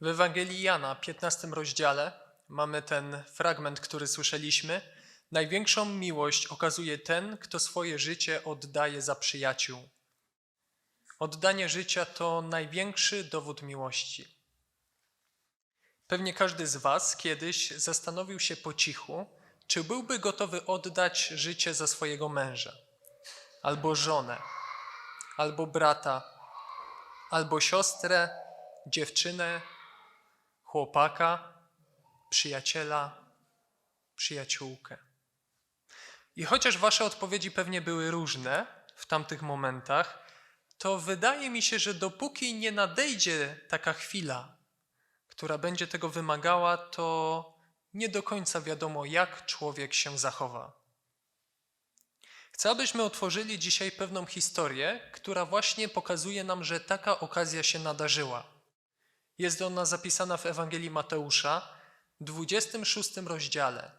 W Ewangelii Jana, 15 rozdziale, mamy ten fragment, który słyszeliśmy. Największą miłość okazuje ten, kto swoje życie oddaje za przyjaciół. Oddanie życia to największy dowód miłości. Pewnie każdy z Was kiedyś zastanowił się po cichu, czy byłby gotowy oddać życie za swojego męża, albo żonę, albo brata, albo siostrę, dziewczynę, chłopaka, przyjaciela, przyjaciółkę. I chociaż Wasze odpowiedzi pewnie były różne w tamtych momentach, to wydaje mi się, że dopóki nie nadejdzie taka chwila, która będzie tego wymagała, to nie do końca wiadomo, jak człowiek się zachowa. Chcę, abyśmy otworzyli dzisiaj pewną historię, która właśnie pokazuje nam, że taka okazja się nadarzyła. Jest ona zapisana w Ewangelii Mateusza, 26 rozdziale.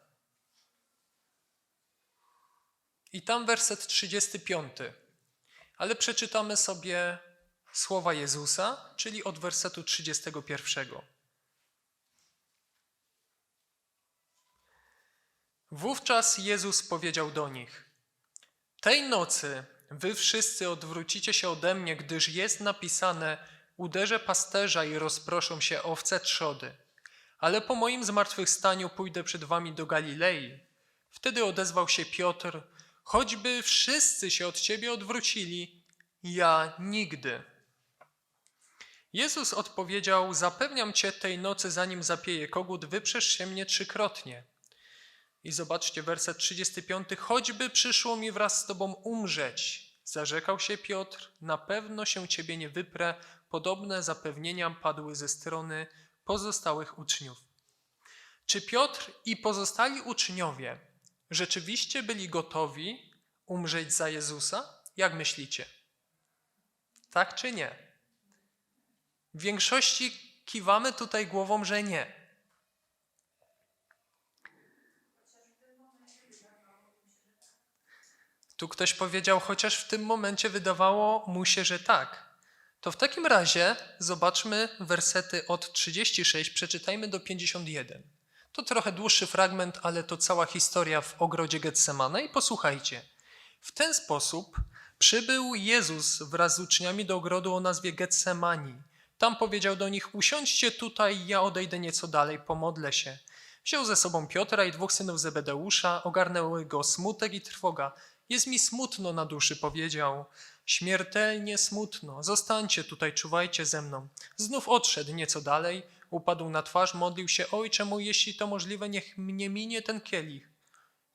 I tam werset 35. Ale przeczytamy sobie słowa Jezusa, czyli od wersetu 31. Wówczas Jezus powiedział do nich: Tej nocy wy wszyscy odwrócicie się ode mnie, gdyż jest napisane: Uderzę pasterza i rozproszą się owce trzody. Ale po moim zmartwychwstaniu pójdę przed wami do Galilei. Wtedy odezwał się Piotr: Choćby wszyscy się od ciebie odwrócili, ja nigdy. Jezus odpowiedział: Zapewniam cię, tej nocy, zanim zapieje kogut, wyprzesz się mnie trzykrotnie. I zobaczcie werset 35. Choćby przyszło mi wraz z tobą umrzeć, zarzekał się Piotr, na pewno się ciebie nie wyprę. Podobne zapewnienia padły ze strony pozostałych uczniów. Czy Piotr i pozostali uczniowie rzeczywiście byli gotowi umrzeć za Jezusa? Jak myślicie? Tak czy nie? W większości kiwamy tutaj głową, że nie. Tu ktoś powiedział, chociaż w tym momencie wydawało mu się, że tak. To w takim razie zobaczmy wersety od 36, przeczytajmy do 51. To trochę dłuższy fragment, ale to cała historia w ogrodzie Getsemane i posłuchajcie. W ten sposób przybył Jezus wraz z uczniami do ogrodu o nazwie Getsemani. Tam powiedział do nich: Usiądźcie tutaj, ja odejdę nieco dalej, pomodlę się. Wziął ze sobą Piotra i dwóch synów Zebedeusza, ogarnęły go smutek i trwoga. Jest mi smutno na duszy, powiedział. Śmiertelnie smutno. Zostańcie tutaj, czuwajcie ze mną. Znów odszedł nieco dalej, upadł na twarz, modlił się: Ojcze mój, jeśli to możliwe, niech mnie minie ten kielich.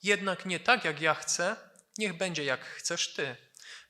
Jednak nie tak, jak ja chcę, niech będzie jak chcesz ty.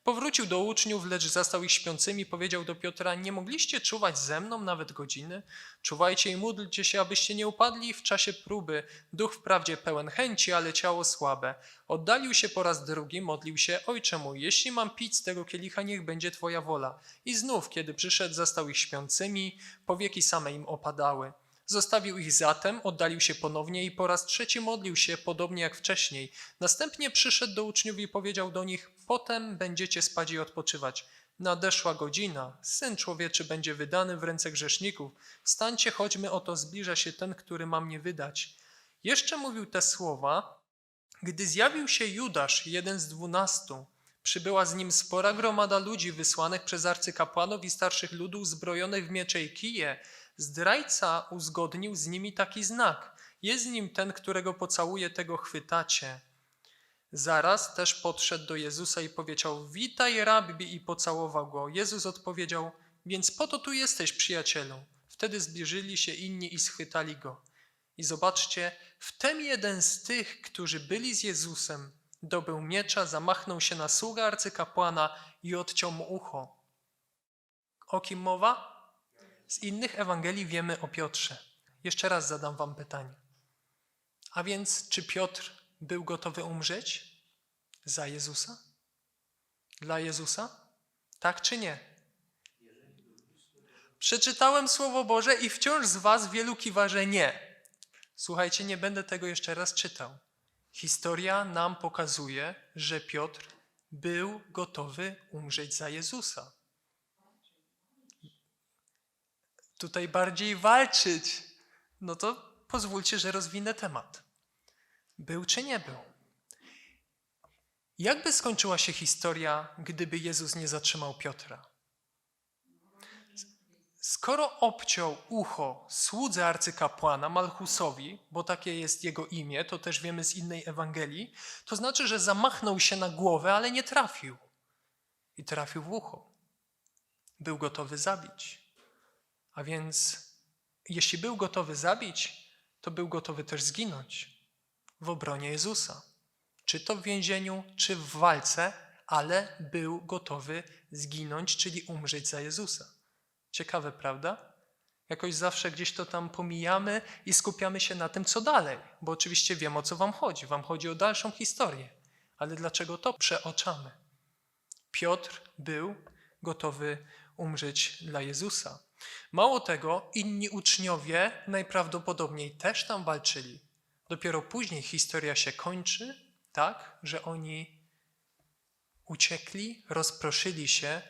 Powrócił do uczniów, lecz zastał ich śpiącymi, powiedział do Piotra: Nie mogliście czuwać ze mną nawet godziny? Czuwajcie i módlcie się, abyście nie upadli w czasie próby. Duch wprawdzie pełen chęci, ale ciało słabe. Oddalił się po raz drugi, modlił się: Ojcze mój, jeśli mam pić z tego kielicha, niech będzie Twoja wola. I znów, kiedy przyszedł, zastał ich śpiącymi, powieki same im opadały. Zostawił ich zatem, oddalił się ponownie i po raz trzeci modlił się, podobnie jak wcześniej. Następnie przyszedł do uczniów i powiedział do nich: Potem będziecie spać i odpoczywać. Nadeszła godzina, syn człowieczy będzie wydany w ręce grzeszników. Wstańcie, chodźmy, oto zbliża się ten, który ma mnie wydać. Jeszcze mówił te słowa, gdy zjawił się Judasz, jeden z dwunastu. Przybyła z nim spora gromada ludzi wysłanych przez arcykapłanów i starszych ludów zbrojonych w miecze i kije. Zdrajca uzgodnił z nimi taki znak. Jest nim ten, którego pocałuje, tego chwytacie. Zaraz też podszedł do Jezusa i powiedział: Witaj, rabbi, i pocałował go. Jezus odpowiedział: Więc po to tu jesteś, przyjacielu. Wtedy zbliżyli się inni i schwytali go. I zobaczcie, wtem jeden z tych, którzy byli z Jezusem, dobył miecza, zamachnął się na sługa arcykapłana i odciął mu ucho. O kim mowa? Z innych Ewangelii wiemy o Piotrze. Jeszcze raz zadam wam pytanie. A więc, czy Piotr był gotowy umrzeć za Jezusa? Dla Jezusa? Tak czy nie? Przeczytałem Słowo Boże i wciąż z was wielu kiwa, że nie. Słuchajcie, nie będę tego jeszcze raz czytał. Historia nam pokazuje, że Piotr był gotowy umrzeć za Jezusa. Tutaj bardziej walczyć. No to pozwólcie, że rozwinę temat. Był czy nie był? Jakby skończyła się historia, gdyby Jezus nie zatrzymał Piotra? Skoro obciął ucho słudze arcykapłana Malchusowi, bo takie jest jego imię, to też wiemy z innej Ewangelii, to znaczy, że zamachnął się na głowę, ale nie trafił. I trafił w ucho. Był gotowy zabić. A więc, jeśli był gotowy zabić, to był gotowy też zginąć w obronie Jezusa. Czy to w więzieniu, czy w walce, ale był gotowy zginąć, czyli umrzeć za Jezusa. Ciekawe, prawda? Jakoś zawsze gdzieś to tam pomijamy i skupiamy się na tym, co dalej, bo oczywiście wiem, o co Wam chodzi. Wam chodzi o dalszą historię. Ale dlaczego to przeoczamy? Piotr był gotowy umrzeć dla Jezusa. Mało tego, inni uczniowie najprawdopodobniej też tam walczyli. Dopiero później historia się kończy, tak, że oni uciekli, rozproszyli się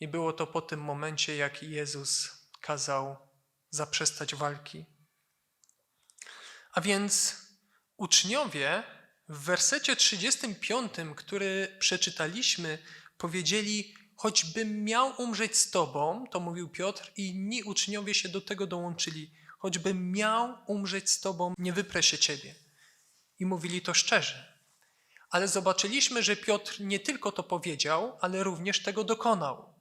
i było to po tym momencie, jak Jezus kazał zaprzestać walki. A więc uczniowie w wersecie 35, który przeczytaliśmy, powiedzieli: Choćbym miał umrzeć z Tobą, to mówił Piotr, i inni uczniowie się do tego dołączyli. Choćbym miał umrzeć z Tobą, nie wyprę się Ciebie. I mówili to szczerze. Ale zobaczyliśmy, że Piotr nie tylko to powiedział, ale również tego dokonał.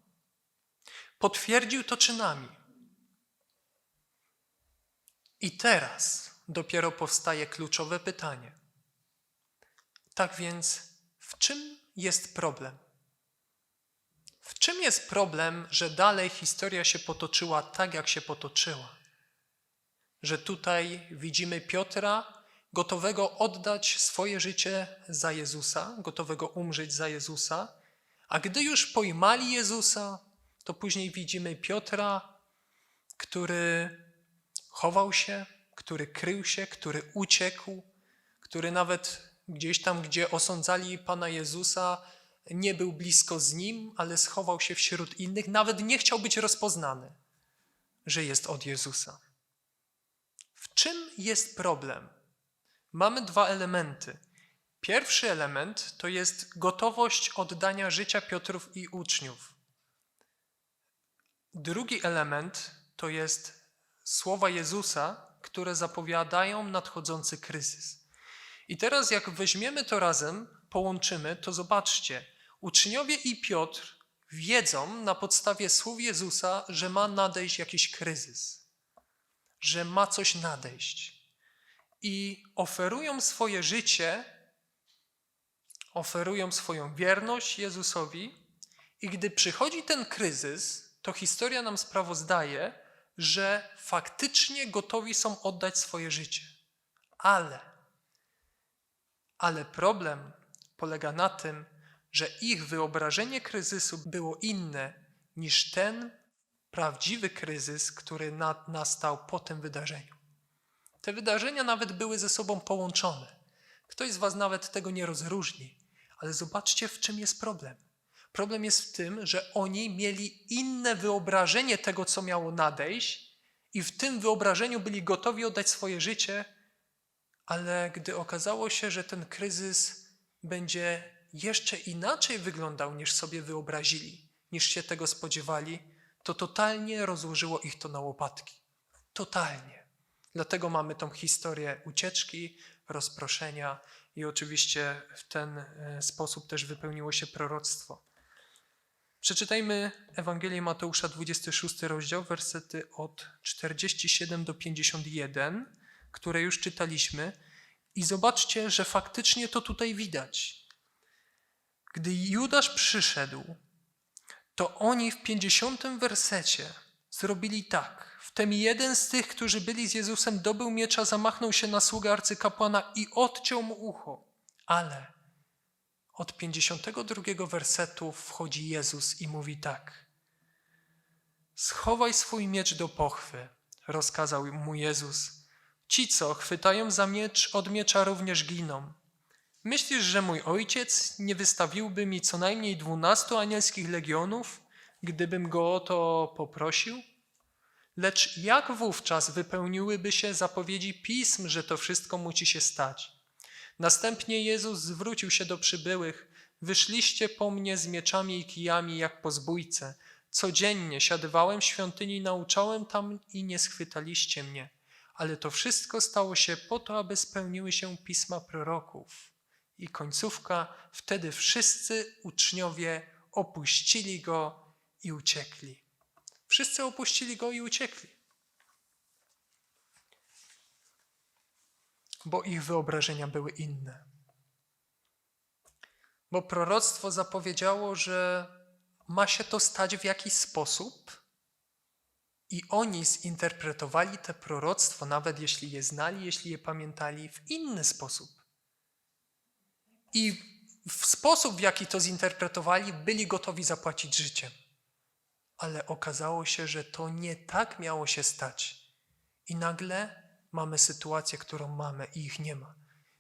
Potwierdził to czynami. I teraz dopiero powstaje kluczowe pytanie. Tak więc, w czym jest problem? Czym jest problem, że dalej historia się potoczyła tak, jak się potoczyła? Że tutaj widzimy Piotra gotowego oddać swoje życie za Jezusa, gotowego umrzeć za Jezusa, a gdy już pojmali Jezusa, to później widzimy Piotra, który chował się, który krył się, który uciekł, który nawet gdzieś tam, gdzie osądzali Pana Jezusa, nie był blisko z nim, ale schował się wśród innych, nawet nie chciał być rozpoznany, że jest od Jezusa. W czym jest problem? Mamy dwa elementy. Pierwszy element to jest gotowość oddania życia Piotrów i uczniów. Drugi element to jest słowa Jezusa, które zapowiadają nadchodzący kryzys. I teraz, jak weźmiemy to razem, połączymy, to zobaczcie, uczniowie i Piotr wiedzą na podstawie słów Jezusa, że ma nadejść jakiś kryzys, że ma coś nadejść. I oferują swoje życie, oferują swoją wierność Jezusowi, i gdy przychodzi ten kryzys, to historia nam sprawozdaje, że faktycznie gotowi są oddać swoje życie. Ale, ale problem polega na tym, że ich wyobrażenie kryzysu było inne niż ten prawdziwy kryzys, który na, nastał po tym wydarzeniu. Te wydarzenia nawet były ze sobą połączone. Ktoś z Was nawet tego nie rozróżni, ale zobaczcie, w czym jest problem. Problem jest w tym, że oni mieli inne wyobrażenie tego, co miało nadejść, i w tym wyobrażeniu byli gotowi oddać swoje życie, ale gdy okazało się, że ten kryzys będzie jeszcze inaczej wyglądał niż sobie wyobrazili, niż się tego spodziewali, to totalnie rozłożyło ich to na łopatki. Totalnie. Dlatego mamy tą historię ucieczki, rozproszenia i oczywiście w ten e, sposób też wypełniło się proroctwo. Przeczytajmy Ewangelię Mateusza 26 rozdział, wersety od 47 do 51, które już czytaliśmy i zobaczcie, że faktycznie to tutaj widać. Gdy Judasz przyszedł, to oni w 50 wersecie zrobili tak. Wtem jeden z tych, którzy byli z Jezusem, dobył miecza, zamachnął się na sługę arcykapłana i odciął mu ucho. Ale od 52 wersetu wchodzi Jezus i mówi tak. Schowaj swój miecz do pochwy, rozkazał mu Jezus. Ci, co chwytają za miecz, od miecza również giną. Myślisz, że mój ojciec nie wystawiłby mi co najmniej dwunastu anielskich legionów, gdybym go o to poprosił? Lecz jak wówczas wypełniłyby się zapowiedzi pism, że to wszystko musi się stać? Następnie Jezus zwrócił się do przybyłych: Wyszliście po mnie z mieczami i kijami jak po zbójce. Codziennie siadywałem w świątyni, nauczałem tam i nie schwytaliście mnie. Ale to wszystko stało się po to, aby spełniły się pisma proroków. I końcówka, wtedy wszyscy uczniowie opuścili go i uciekli. Wszyscy opuścili go i uciekli. Bo ich wyobrażenia były inne. Bo proroctwo zapowiedziało, że ma się to stać w jakiś sposób, i oni zinterpretowali te proroctwo, nawet jeśli je znali, jeśli je pamiętali, w inny sposób. I w sposób, w jaki to zinterpretowali, byli gotowi zapłacić życiem. Ale okazało się, że to nie tak miało się stać. I nagle mamy sytuację, którą mamy, i ich nie ma.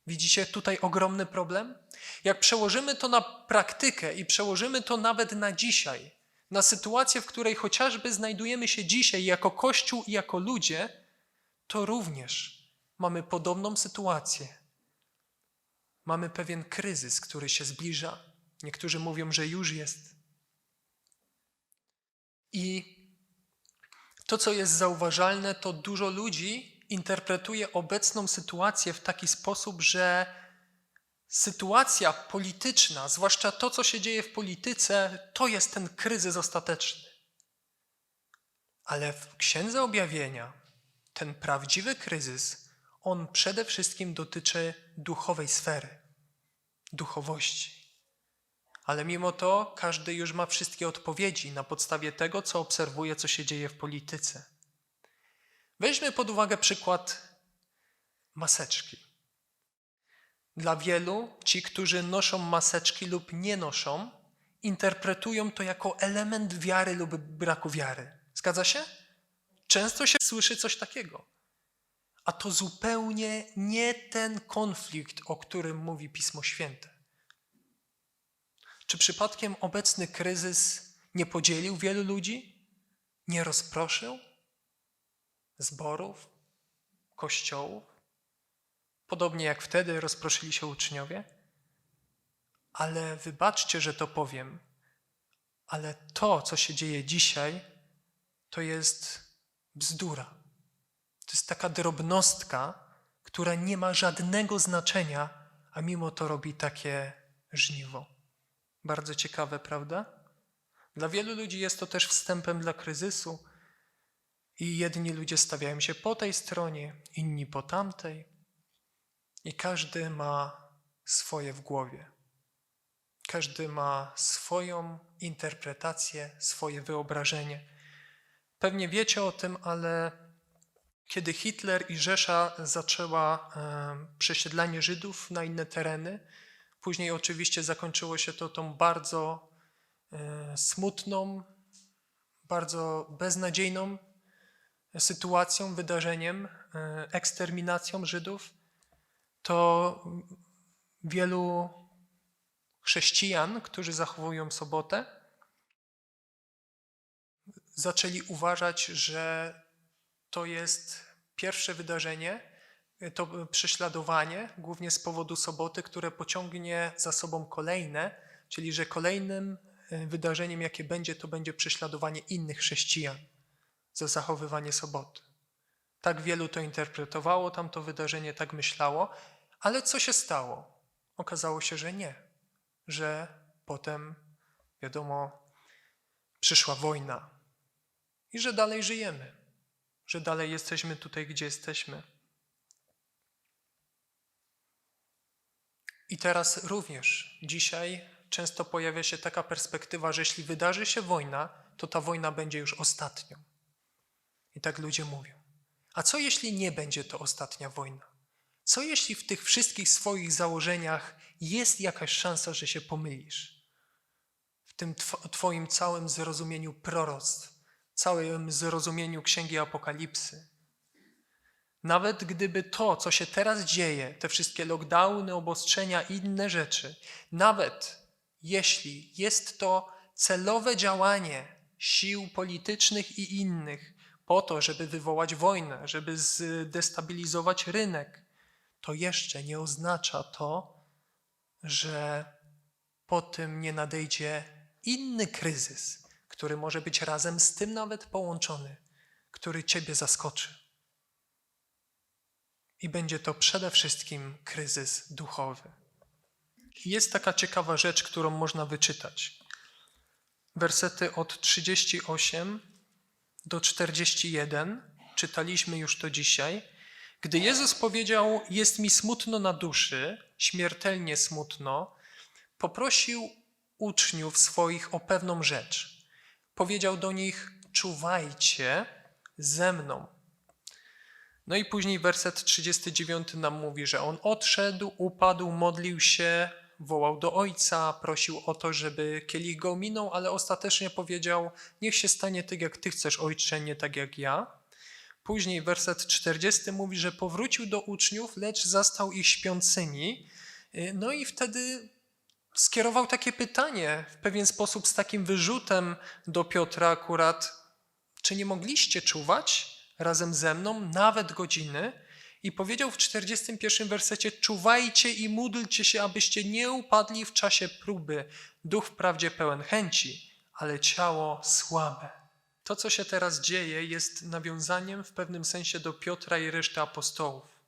Widzicie tutaj ogromny problem? Jak przełożymy to na praktykę i przełożymy to nawet na dzisiaj, na sytuację, w której chociażby znajdujemy się dzisiaj jako Kościół i jako ludzie, to również mamy podobną sytuację. Mamy pewien kryzys, który się zbliża. Niektórzy mówią, że już jest. I to, co jest zauważalne, to dużo ludzi interpretuje obecną sytuację w taki sposób, że sytuacja polityczna, zwłaszcza to, co się dzieje w polityce, to jest ten kryzys ostateczny. Ale w Księdze Objawienia ten prawdziwy kryzys, on przede wszystkim dotyczy duchowej sfery, duchowości. Ale mimo to każdy już ma wszystkie odpowiedzi na podstawie tego, co obserwuje, co się dzieje w polityce. Weźmy pod uwagę przykład maseczki. Dla wielu ci, którzy noszą maseczki lub nie noszą, interpretują to jako element wiary lub braku wiary. Zgadza się? Często się słyszy coś takiego. A to zupełnie nie ten konflikt, o którym mówi Pismo Święte. Czy przypadkiem obecny kryzys nie podzielił wielu ludzi? Nie rozproszył zborów, kościołów? Podobnie jak wtedy rozproszyli się uczniowie? Ale wybaczcie, że to powiem, ale to, co się dzieje dzisiaj, to jest bzdura. To jest taka drobnostka, która nie ma żadnego znaczenia, a mimo to robi takie żniwo. Bardzo ciekawe, prawda? Dla wielu ludzi jest to też wstępem dla kryzysu, i jedni ludzie stawiają się po tej stronie, inni po tamtej, i każdy ma swoje w głowie. Każdy ma swoją interpretację, swoje wyobrażenie. Pewnie wiecie o tym, ale kiedy Hitler i Rzesza zaczęła e, przesiedlanie Żydów na inne tereny, później oczywiście zakończyło się to tą bardzo e, smutną, bardzo beznadziejną sytuacją, wydarzeniem, e, eksterminacją Żydów, to wielu chrześcijan, którzy zachowują sobotę, zaczęli uważać, że to jest pierwsze wydarzenie, to prześladowanie, głównie z powodu soboty, które pociągnie za sobą kolejne, czyli że kolejnym e, wydarzeniem, jakie będzie, to będzie prześladowanie innych chrześcijan za zachowywanie soboty. Tak wielu to interpretowało, tamto wydarzenie tak myślało, ale co się stało? Okazało się, że nie, że potem, wiadomo, przyszła wojna i że dalej żyjemy, że dalej jesteśmy tutaj, gdzie jesteśmy. I teraz również dzisiaj często pojawia się taka perspektywa, że jeśli wydarzy się wojna, to ta wojna będzie już ostatnią. I tak ludzie mówią. A co jeśli nie będzie to ostatnia wojna? Co jeśli w tych wszystkich swoich założeniach jest jakaś szansa, że się pomylisz? W tym tw Twoim całym zrozumieniu proroctw, całym zrozumieniu Księgi Apokalipsy. Nawet gdyby to, co się teraz dzieje, te wszystkie lockdowny, obostrzenia i inne rzeczy, nawet jeśli jest to celowe działanie sił politycznych i innych, po to, żeby wywołać wojnę, żeby zdestabilizować rynek, to jeszcze nie oznacza to, że po tym nie nadejdzie inny kryzys, który może być razem z tym nawet połączony, który Ciebie zaskoczy. I będzie to przede wszystkim kryzys duchowy. Jest taka ciekawa rzecz, którą można wyczytać. Wersety od 38 do 41, czytaliśmy już to dzisiaj. Gdy Jezus powiedział: Jest mi smutno na duszy, śmiertelnie smutno, poprosił uczniów swoich o pewną rzecz. Powiedział do nich: Czuwajcie ze mną. No i później werset 39 nam mówi, że on odszedł, upadł, modlił się, wołał do ojca, prosił o to, żeby kielich go minął, ale ostatecznie powiedział: Niech się stanie tak, jak ty chcesz, ojcze, nie tak jak ja. Później werset 40 mówi, że powrócił do uczniów, lecz zastał ich śpiącymi. No i wtedy skierował takie pytanie w pewien sposób z takim wyrzutem do Piotra akurat, czy nie mogliście czuwać razem ze mną nawet godziny? I powiedział w 41 wersecie: Czuwajcie i módlcie się, abyście nie upadli w czasie próby. Duch wprawdzie pełen chęci, ale ciało słabe. To, co się teraz dzieje, jest nawiązaniem w pewnym sensie do Piotra i reszty apostołów.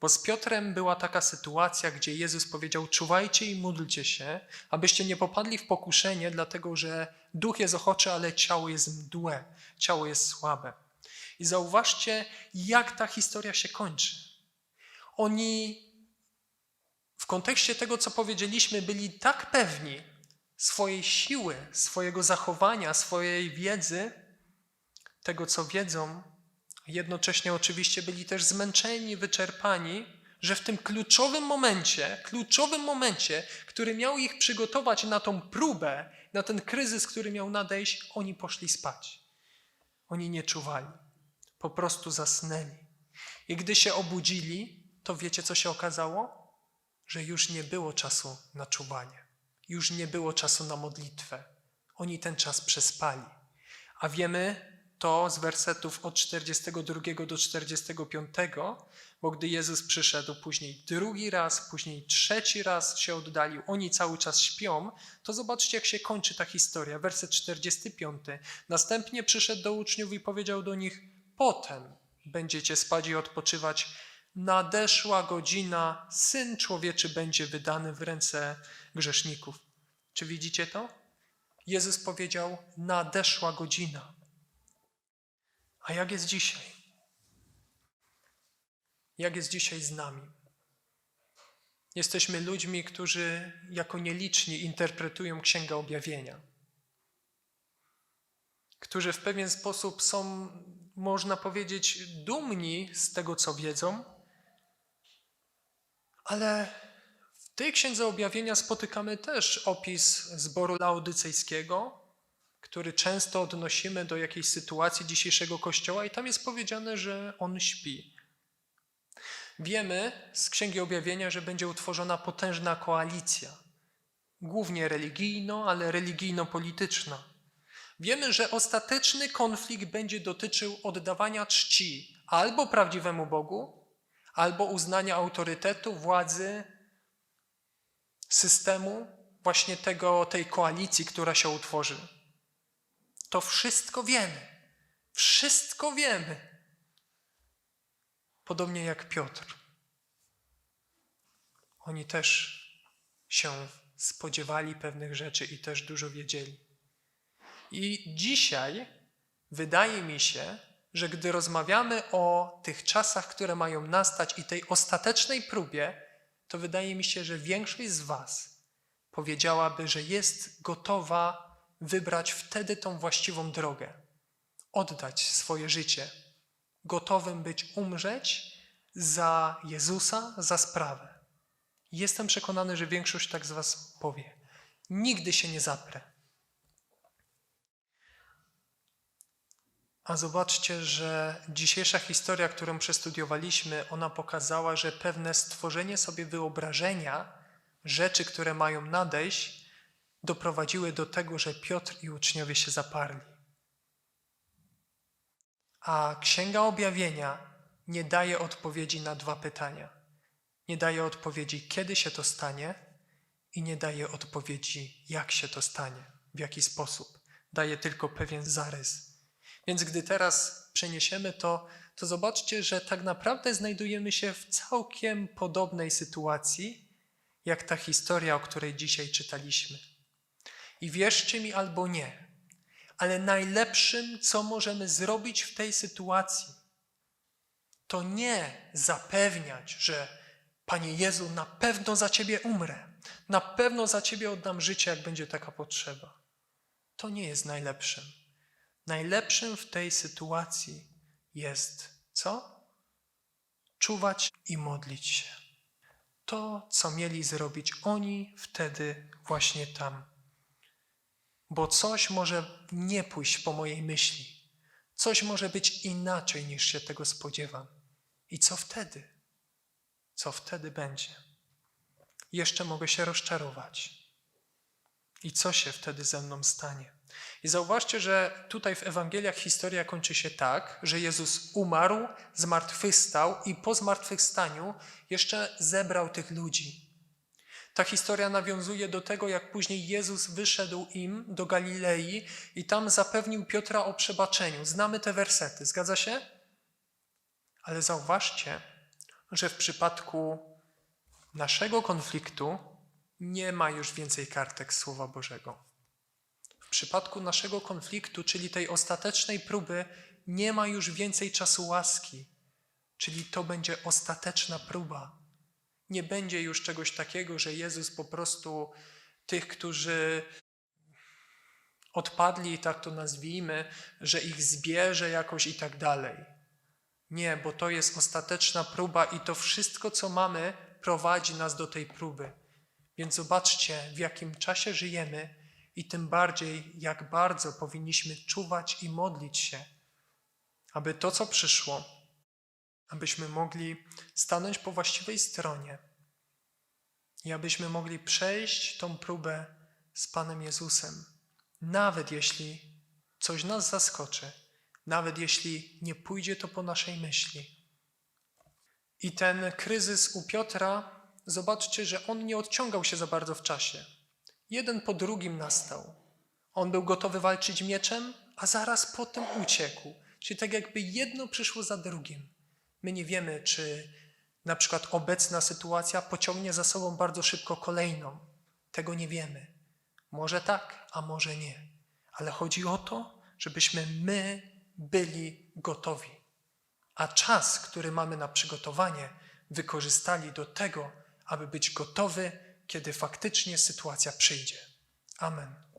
Bo z Piotrem była taka sytuacja, gdzie Jezus powiedział: Czuwajcie i módlcie się, abyście nie popadli w pokuszenie, dlatego że duch jest ochoczy, ale ciało jest mdłe, ciało jest słabe. I zauważcie, jak ta historia się kończy. Oni w kontekście tego, co powiedzieliśmy, byli tak pewni swojej siły, swojego zachowania, swojej wiedzy, tego, co wiedzą, jednocześnie oczywiście byli też zmęczeni, wyczerpani, że w tym kluczowym momencie, kluczowym momencie, który miał ich przygotować na tą próbę, na ten kryzys, który miał nadejść, oni poszli spać. Oni nie czuwali po prostu zasnęli. I gdy się obudzili, to wiecie, co się okazało? Że już nie było czasu na czuwanie, już nie było czasu na modlitwę. Oni ten czas przespali. A wiemy to z wersetów od 42 do 45, bo gdy Jezus przyszedł później drugi raz, później trzeci raz się oddalił, oni cały czas śpią, to zobaczcie, jak się kończy ta historia. Werset 45. Następnie przyszedł do uczniów i powiedział do nich: potem będziecie spać i odpoczywać. Nadeszła godzina, syn człowieczy będzie wydany w ręce grzeszników. Czy widzicie to? Jezus powiedział: Nadeszła godzina. A jak jest dzisiaj? Jak jest dzisiaj z nami? Jesteśmy ludźmi, którzy jako nieliczni interpretują Księgę Objawienia, którzy w pewien sposób są można powiedzieć, dumni z tego, co wiedzą, ale w tej księdze objawienia spotykamy też opis zboru laodycejskiego, który często odnosimy do jakiejś sytuacji dzisiejszego kościoła, i tam jest powiedziane, że on śpi. Wiemy z księgi objawienia, że będzie utworzona potężna koalicja, głównie religijno, ale religijno-polityczna. Wiemy, że ostateczny konflikt będzie dotyczył oddawania czci albo prawdziwemu Bogu, albo uznania autorytetu, władzy, systemu, właśnie tego, tej koalicji, która się utworzy. To wszystko wiemy. Wszystko wiemy. Podobnie jak Piotr. Oni też się spodziewali pewnych rzeczy i też dużo wiedzieli. I dzisiaj wydaje mi się, że gdy rozmawiamy o tych czasach, które mają nastać i tej ostatecznej próbie, to wydaje mi się, że większość z Was powiedziałaby, że jest gotowa wybrać wtedy tą właściwą drogę, oddać swoje życie, gotowym być umrzeć za Jezusa, za sprawę. Jestem przekonany, że większość tak z Was powie: Nigdy się nie zaprę. A zobaczcie, że dzisiejsza historia, którą przestudiowaliśmy, ona pokazała, że pewne stworzenie sobie wyobrażenia rzeczy, które mają nadejść, doprowadziły do tego, że Piotr i uczniowie się zaparli. A Księga Objawienia nie daje odpowiedzi na dwa pytania. Nie daje odpowiedzi, kiedy się to stanie, i nie daje odpowiedzi, jak się to stanie, w jaki sposób. Daje tylko pewien zarys. Więc gdy teraz przeniesiemy to, to zobaczcie, że tak naprawdę znajdujemy się w całkiem podobnej sytuacji, jak ta historia, o której dzisiaj czytaliśmy. I wierzcie mi albo nie, ale najlepszym, co możemy zrobić w tej sytuacji, to nie zapewniać, że Panie Jezu, na pewno za Ciebie umrę, na pewno za Ciebie oddam życie, jak będzie taka potrzeba. To nie jest najlepszym. Najlepszym w tej sytuacji jest co? Czuwać i modlić się. To, co mieli zrobić oni wtedy właśnie tam. Bo coś może nie pójść po mojej myśli. Coś może być inaczej niż się tego spodziewam. I co wtedy? Co wtedy będzie? Jeszcze mogę się rozczarować. I co się wtedy ze mną stanie? I zauważcie, że tutaj w Ewangeliach historia kończy się tak, że Jezus umarł, zmartwychwstał i po zmartwychwstaniu jeszcze zebrał tych ludzi. Ta historia nawiązuje do tego, jak później Jezus wyszedł im do Galilei i tam zapewnił Piotra o przebaczeniu. Znamy te wersety, zgadza się? Ale zauważcie, że w przypadku naszego konfliktu nie ma już więcej kartek Słowa Bożego. W przypadku naszego konfliktu, czyli tej ostatecznej próby, nie ma już więcej czasu łaski, czyli to będzie ostateczna próba. Nie będzie już czegoś takiego, że Jezus po prostu tych, którzy odpadli, tak to nazwijmy, że ich zbierze jakoś i tak dalej. Nie, bo to jest ostateczna próba i to wszystko, co mamy, prowadzi nas do tej próby. Więc zobaczcie, w jakim czasie żyjemy i tym bardziej, jak bardzo powinniśmy czuwać i modlić się, aby to, co przyszło, abyśmy mogli stanąć po właściwej stronie i abyśmy mogli przejść tą próbę z Panem Jezusem, nawet jeśli coś nas zaskoczy, nawet jeśli nie pójdzie to po naszej myśli. I ten kryzys u Piotra, zobaczcie, że on nie odciągał się za bardzo w czasie. Jeden po drugim nastał. On był gotowy walczyć mieczem, a zaraz potem uciekł. Czyli tak jakby jedno przyszło za drugim. My nie wiemy, czy na przykład obecna sytuacja pociągnie za sobą bardzo szybko kolejną. Tego nie wiemy. Może tak, a może nie. Ale chodzi o to, żebyśmy my byli gotowi. A czas, który mamy na przygotowanie, wykorzystali do tego, aby być gotowy, kiedy faktycznie sytuacja przyjdzie. Amen.